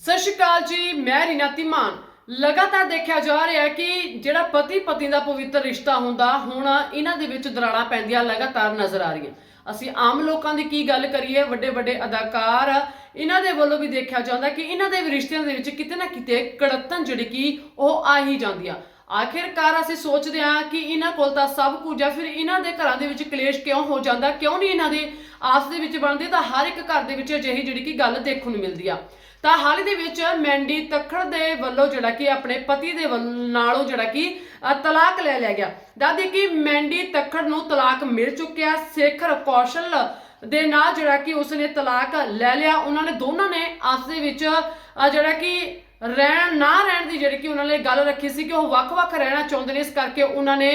ਸਤਿ ਸ਼੍ਰੀ ਅਕਾਲ ਜੀ, ਮੈਂ ਰੀਨਾ ਧੀਮਾਨ। ਲਗਾਤਾਰ ਦੇਖਿਆ ਜਾ ਰਿਹਾ ਹੈ ਕਿ ਜਿਹੜਾ ਪਤੀ ਪਤਨੀ ਦਾ ਪਵਿੱਤਰ ਰਿਸ਼ਤਾ ਹੁੰਦਾ, ਹੁਣ ਇਹਨਾਂ ਦੇ ਵਿੱਚ ਦਰਾੜਾਂ ਪੈਂਦੀਆਂ ਲਗਾਤਾਰ ਨਜ਼ਰ ਆ ਰਹੀਆਂ। ਅਸੀਂ ਆਮ ਲੋਕਾਂ ਦੀ ਕੀ ਗੱਲ ਕਰੀਏ ਵੱਡੇ ਵੱਡੇ ਅਦਾਕਾਰ, ਇਹਨਾਂ ਦੇ ਵੱਲੋਂ ਵੀ ਦੇਖਿਆ ਜਾਂਦਾ ਕਿ ਇਹਨਾਂ ਦੇ ਰਿਸ਼ਤਿਆਂ ਦੇ ਵਿੱਚ ਕਿਤੇ ਨਾ ਕਿਤੇ ਕੜਤਨ ਜਿਹੜੀ ਕਿ ਉਹ ਆ ਹੀ ਜਾਂਦੀ ਆ ਆਖਿਰਕਾਰ ਅਸੀਂ ਸੋਚਦੇ ਹਾਂ ਕਿ ਇਹਨਾਂ ਕੋਲ ਤਾਂ ਸਭ ਕੁਝ ਆ ਫਿਰ ਇਹਨਾਂ ਦੇ ਘਰਾਂ ਦੇ ਵਿੱਚ ਕਲੇਸ਼ ਕਿਉਂ ਹੋ ਜਾਂਦਾ? ਕਿਉਂ ਨਹੀਂ ਇਹਨਾਂ ਦੇ ਆਸ ਦੇ ਵਿੱਚ ਬਣਦੇ? ਤਾਂ ਹਰ ਇੱਕ ਘਰ ਦੇ ਵਿੱਚ ਅਜਿਹੀ ਜਿਹੜੀ ਕਿ ਗੱਲ ਦੇਖਣ ਨੂੰ ਮਿਲਦੀ ਆ। ਤਾਂ ਹਾਲ ਹੀ ਦੇ ਵਿੱਚ ਮੈਂਡੀ ਤੱਖੜ ਦੇ ਵੱਲੋਂ ਜਿਹੜਾ ਕਿ ਆਪਣੇ ਪਤੀ ਦੇ ਵੱਲ- ਨਾਲੋਂ ਜਿਹੜਾ ਕਿ ਤਲਾਕ ਲੈ ਲਿਆ ਗਿਆ। ਦਾਦੀ ਕਿ ਮੈਂਡੀ ਤੱਖੜ ਨੂੰ ਤਲਾਕ ਮਿਲ ਚੁੱਕਿਆ। ਸੇਖਰ ਕੌਸ਼ਲ ਦੇ ਨਾਲ ਜਿਹੜਾ ਕਿ ਉਸਨੇ ਤਲਾਕ ਲੈ ਲਿਆ। ਉਹਨਾਂ ਨੇ ਦੋਨਾਂ ਨੇ ਆਪਸ ਦੇ ਵਿੱਚ ਜਿਹੜਾ ਕਿ ਰਹਿਣ, ਨਾ ਰਹਿਣ ਦੀ ਜਿਹੜੀ ਕਿ ਉਹਨਾਂ ਨੇ ਗੱਲ ਰੱਖੀ ਸੀ ਕਿ ਉਹ ਵੱਖ-ਵੱਖ ਰਹਿਣਾ ਚਾਹੁੰਦੇ ਨੇ, ਇਸ ਕਰਕੇ ਉਹਨਾਂ ਨੇ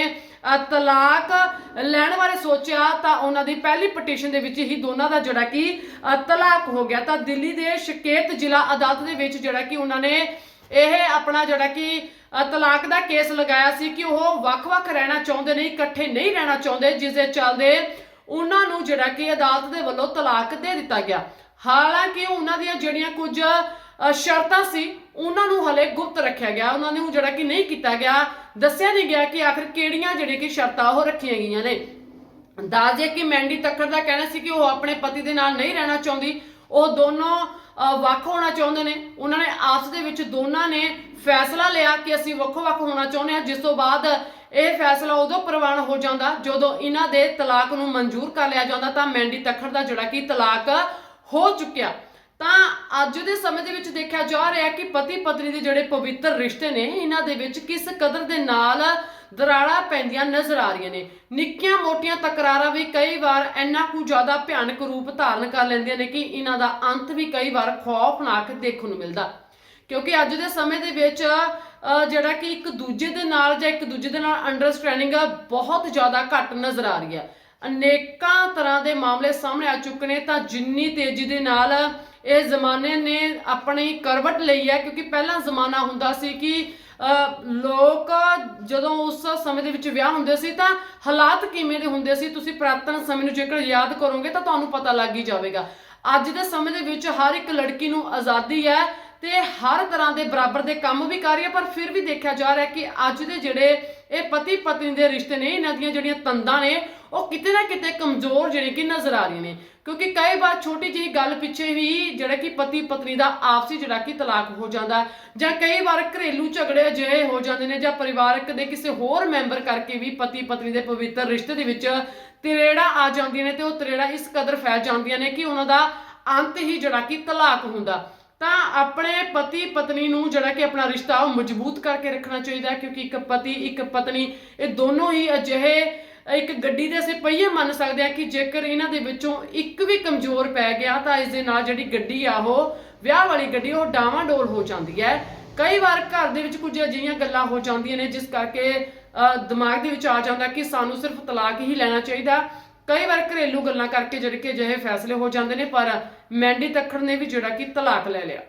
ਤਲਾਕ ਲੈਣ ਬਾਰੇ ਸੋਚਿਆ ਤਾਂ ਉਹਨਾਂ ਦੀ ਪਹਿਲੀ ਪਟੀਸ਼ਨ ਦੇ ਵਿੱਚ ਹੀ ਦੋਨਾਂ ਦਾ ਜਿਹੜਾ ਕਿ ਤਲਾਕ ਹੋ ਗਿਆ। ਤਾਂ ਦਿੱਲੀ ਦੇ ਸ਼ਿਕੇਤ ਜ਼ਿਲ੍ਹਾ ਅਦਾਲਤ ਦੇ ਵਿੱਚ ਜਿਹੜਾ ਕਿ ਉਹਨਾਂ ਨੇ ਇਹ ਆਪਣਾ ਜਿਹੜਾ ਕਿ ਤਲਾਕ ਦਾ ਕੇਸ ਲਗਾਇਆ ਸੀ ਕਿ ਉਹ ਵੱਖ-ਵੱਖ ਰਹਿਣਾ ਚਾਹੁੰਦੇ ਨੇ, ਇਕੱਠੇ ਨਹੀਂ ਰਹਿਣਾ ਚਾਹੁੰਦੇ, ਜਿਸ ਦੇ ਚੱਲਦੇ ਉਹਨਾਂ ਨੂੰ ਜਿਹੜਾ ਕਿ ਅਦਾਲਤ ਦੇ ਵੱਲੋਂ ਤਲਾਕ ਦੇ ਦਿੱਤਾ ਗਿਆ। ਹਾਲਾਂਕਿ ਉਹਨਾਂ ਦੀਆਂ ਜਿਹੜੀਆਂ ਕੁਝ ਸ਼ਰਤਾਂ ਸੀ, ਉਹਨਾਂ ਨੂੰ ਹਲੇ ਗੁਪਤ ਰੱਖਿਆ ਗਿਆ। ਉਹਨਾਂ ਨੂੰ ਜਿਹੜਾ ਕਿ ਨਹੀਂ ਕੀਤਾ ਗਿਆ, ਦੱਸਿਆ ਨਹੀਂ ਗਿਆ ਕਿ ਆਖਰ ਕਿਹੜੀਆਂ ਜਿਹੜੀਆਂ ਕਿ ਸ਼ਰਤਾਂ ਉਹ ਰੱਖੀਆਂ ਗਈਆਂ ਨੇ। ਦੱਸਦੇ ਕਿ ਮੈਂਡੀ ਤੱਕਰ ਦਾ ਕਹਿਣਾ ਸੀ ਕਿ ਉਹ ਆਪਣੇ ਪਤੀ ਦੇ ਨਾਲ ਨਹੀਂ ਰਹਿਣਾ ਚਾਹੁੰਦੀ। ਉਹ ਦੋਨੋਂ ਵੱਖ ਹੋਣਾ ਚਾਹੁੰਦੇ ਨੇ। ਉਹਨਾਂ ਨੇ ਆਪਸ ਦੇ ਵਿੱਚ ਦੋਨਾਂ ਨੇ ਫੈਸਲਾ ਲਿਆ ਕਿ ਅਸੀਂ ਵੱਖੋ-ਵੱਖ ਹੋਣਾ ਚਾਹੁੰਦੇ ਹਾਂ। ਜਿਸ ਤੋਂ ਬਾਅਦ ਇਹ ਫੈਸਲਾ ਉਦੋਂ ਪ੍ਰਵਾਨ ਹੋ ਜਾਂਦਾ ਜਦੋਂ ਇਹਨਾਂ ਦੇ ਤਲਾਕ ਨੂੰ ਮਨਜ਼ੂਰ ਕਰ ਲਿਆ ਜਾਂਦਾ ਤਾਂ ਮੈਂਡੀ ਤੱਖਰ ਦਾ ਜਿਹੜਾ ਕਿ ਤਲਾਕ ਹੋ ਚੁੱਕਿਆ। ਤਾਂ ਅੱਜ ਦੇ ਸਮੇਂ ਦੇ ਵਿੱਚ ਦੇਖਿਆ ਜਾ ਰਿਹਾ ਕਿ ਪਤੀ ਪਤਨੀ ਦੇ ਜਿਹੜੇ ਪਵਿੱਤਰ ਰਿਸ਼ਤੇ ਨੇ, ਇਹਨਾਂ ਦੇ ਵਿੱਚ ਕਿਸ ਕਦਰ ਦੇ ਨਾਲ ਦਰਾੜਾਂ ਪੈਂਦੀਆਂ ਨਜ਼ਰ ਆ ਰਹੀਆਂ ਨੇ। ਨਿੱਕੀਆਂ ਮੋਟੀਆਂ ਤਕਰਾਰਾਂ ਵੀ ਕਈ ਵਾਰ ਇੰਨਾ ਕੁ ਜ਼ਿਆਦਾ ਭਿਆਨਕ ਰੂਪ ਧਾਰਨ ਕਰ ਲੈਂਦੀਆਂ ਨੇ ਕਿ ਇਹਨਾਂ ਦਾ ਅੰਤ ਵੀ ਕਈ ਵਾਰ ਖੌਫਨਾਕ ਦੇਖਣ ਨੂੰ ਮਿਲਦਾ। ਕਿਉਂਕਿ ਅੱਜ ਦੇ ਸਮੇਂ ਦੇ ਵਿੱਚ ਜਿਹੜਾ ਕਿ ਇੱਕ ਦੂਜੇ ਦੇ ਨਾਲ ਜਾਂ ਇੱਕ ਦੂਜੇ ਦੇ ਨਾਲ ਅੰਡਰਸਟੈਂਡਿੰਗ ਬਹੁਤ ਜ਼ਿਆਦਾ ਘੱਟ ਨਜ਼ਰ ਆ ਰਹੀ ਹੈ। ਅਨੇਕਾਂ ਤਰ੍ਹਾਂ ਦੇ ਮਾਮਲੇ ਸਾਹਮਣੇ ਆ ਚੁੱਕੇ ਨੇ, ਤਾਂ ਜਿੰਨੀ ਤੇਜ਼ੀ ਦੇ ਨਾਲ ਇਹ ਜ਼ਮਾਨੇ ਨੇ ਆਪਣੀ ਕਰਵਟ ਲਈ ਹੈ, ਕਿਉਂਕਿ ਪਹਿਲਾਂ ਜ਼ਮਾਨਾ ਹੁੰਦਾ ਸੀ ਕਿ ਲੋਕ ਜਦੋਂ ਉਸ ਸਮੇਂ ਦੇ ਵਿੱਚ ਵਿਆਹ ਹੁੰਦੇ ਸੀ, ਤਾਂ ਹਾਲਾਤ ਕਿਵੇਂ ਦੇ ਹੁੰਦੇ ਸੀ, ਤੁਸੀਂ ਪ੍ਰਾਤਨ ਸਮੇਂ ਨੂੰ ਜੇਕਰ ਯਾਦ ਕਰੋਗੇ, ਤਾਂ ਤੁਹਾਨੂੰ ਪਤਾ ਲੱਗ ਹੀ ਜਾਵੇਗਾ। ਅੱਜ ਦੇ ਸਮੇਂ ਦੇ ਵਿੱਚ ਹਰ ਇੱਕ ਲੜਕੀ ਨੂੰ ਆਜ਼ਾਦੀ ਹੈ ਤੇ ਹਰ ਤਰ੍ਹਾਂ ਦੇ ਬਰਾਬਰ ਦੇ ਕੰਮ ਵੀ ਕਰ ਰਹੀ ਹੈ, ਪਰ ਫਿਰ ਵੀ ਦੇਖਿਆ ਜਾ ਰਿਹਾ ਕਿ ਅੱਜ ਦੇ ਜਿਹੜੇ ਇਹ ਪਤੀ ਪਤਨੀ ਦੇ ਰਿਸ਼ਤੇ ਨੇ, ਇਹਨਾਂ ਦੀਆਂ ਜਿਹੜੀਆਂ ਤੰਦਾਂ ਨੇ ਉਹ ਕਿਤੇ ਨਾ ਕਿਤੇ ਕਮਜ਼ੋਰ ਜਿਹੜੇ ਕਿ ਨਜ਼ਰ ਆ ਰਹੀਆਂ ਨੇ। ਕਿਉਂਕਿ ਕਈ ਵਾਰ ਛੋਟੀ ਜਿਹੀ ਗੱਲ ਪਿੱਛੇ ਵੀ ਜਿਹੜਾ ਕਿ ਪਤੀ ਪਤਨੀ ਦਾ ਆਪਸੀ ਜਿਹੜਾ ਕਿ ਤਲਾਕ ਹੋ ਜਾਂਦਾ, ਜਾਂ ਕਈ ਵਾਰ ਘਰੇਲੂ ਝਗੜੇ ਅਜਿਹੇ ਹੋ ਜਾਂਦੇ ਨੇ, ਜਾਂ ਪਰਿਵਾਰਕ ਦੇ ਕਿਸੇ ਹੋਰ ਮੈਂਬਰ ਕਰਕੇ ਵੀ ਪਤੀ ਪਤਨੀ ਦੇ ਪਵਿੱਤਰ ਰਿਸ਼ਤੇ ਦੇ ਵਿੱਚ ਤਰੇੜਾ ਆ ਜਾਂਦੀਆਂ ਨੇ ਤੇ ਉਹ ਤਰੇੜਾ ਇਸ ਕਦਰ ਫੈਲ ਜਾਂਦੀਆਂ ਨੇ ਕਿ ਉਹਨਾਂ ਦਾ ਅੰਤ ਹੀ ਜਿਹੜਾ ਕਿ ਤਲਾਕ ਹੁੰਦਾ। ਤਾਂ ਆਪਣੇ ਪਤੀ ਪਤਨੀ ਨੂੰ ਜਿਹੜਾ ਕਿ ਆਪਣਾ ਰਿਸ਼ਤਾ ਉਹ ਮਜ਼ਬੂਤ ਕਰਕੇ ਰੱਖਣਾ ਚਾਹੀਦਾ ਕਿਉਂਕਿ ਇੱਕ ਪਤੀ, ਇੱਕ ਪਤਨੀ, ਇਹ ਦੋਨੋਂ ਹੀ ਅਜਿਹੇ ਇੱਕ ਗੱਡੀ ਦੇ ਅਸੀਂ ਪਹੀਏ ਮੰਨ ਸਕਦੇ ਆ ਕਿ ਜੇਕਰ ਇਹਨਾਂ ਦੇ ਵਿੱਚੋਂ ਇੱਕ ਵੀ ਕਮਜ਼ੋਰ ਪੈ ਗਿਆ ਤਾਂ ਇਸ ਦੇ ਨਾਲ ਜਿਹੜੀ ਗੱਡੀ ਆ ਉਹ ਵਿਆਹ ਵਾਲੀ ਗੱਡੀ ਉਹ ਡਾਵਾਂਡੋਲ ਹੋ ਜਾਂਦੀ ਹੈ। ਕਈ ਵਾਰ ਘਰ ਦੇ ਵਿੱਚ ਕੁਝ ਅਜਿਹੀਆਂ ਗੱਲਾਂ ਹੋ ਜਾਂਦੀਆਂ ਨੇ ਜਿਸ ਕਰਕੇ ਦਿਮਾਗ ਦੇ ਵਿੱਚ ਆ ਜਾਂਦਾ ਕਿ ਸਾਨੂੰ ਸਿਰਫ ਤਲਾਕ ਹੀ ਲੈਣਾ ਚਾਹੀਦਾ। ਕਈ ਵਾਰ ਘਰੇਲੂ ਗੱਲਾਂ ਕਰਕੇ ਜਿਹੜੇ ਕਿ ਅਜਿਹੇ ਫੈਸਲੇ ਹੋ ਜਾਂਦੇ ਨੇ, ਪਰ ਮੈਂਡੀ ਤੱਖੜ ਨੇ ਵੀ ਜਿਹੜਾ ਕਿ ਤਲਾਕ ਲੈ ਲਿਆ।